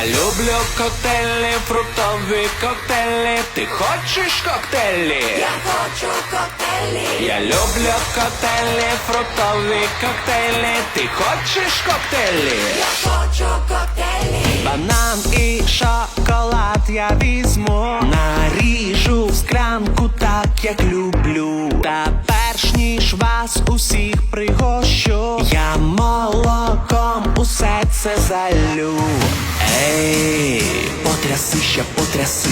Я люблю коктейлі, фруктові коктейлі. Ти хочеш коктейлі? Я хочу коктейлі, Я люблю коктейлі, фруктові коктейлі. Ти хочеш коктейлі? я хочу коктейлі, Банан і шоколад я візьму, наріжу в склянку так, як люблю. Та перш ніж вас усіх пригощу, усе це залю. Ей, потряси ще потряси.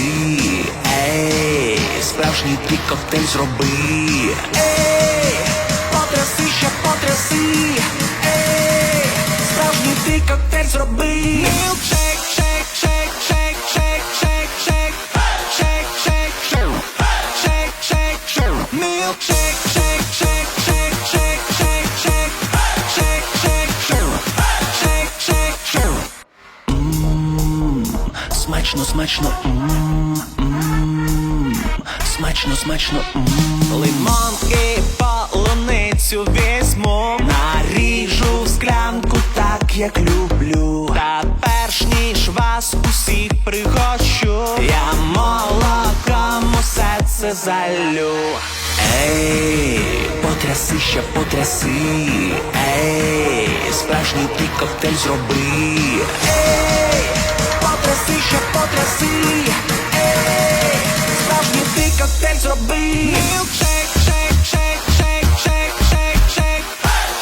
Ей, справжній ти коктейль зроби. Ей, потряси ще потряси. Ей, справжній ти коктейль зроби. Смачно, смачно, смачно, смачно, лимон і полуницю візьму, наріжу в склянку так, як люблю. Та перш ніж вас усіх пригощу, я молоком усе це залю. Ей, потряси ще потряси. Ей, справжній ти коктейль зроби. Росії Ей, справжній ти коктейль зроби Мілкшейк, шейк, шейк, шейк, шейк, шейк, шейк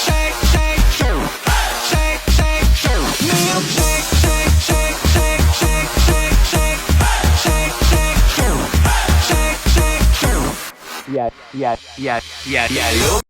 Шейк, шейк, шейк, шейк, шейк, шейк Мілкшейк, шейк, шейк, шейк, шейк, шейк, шейк Шейк, шейк, шейк, шейк, шейк, шейк Я, я, я, я, я, я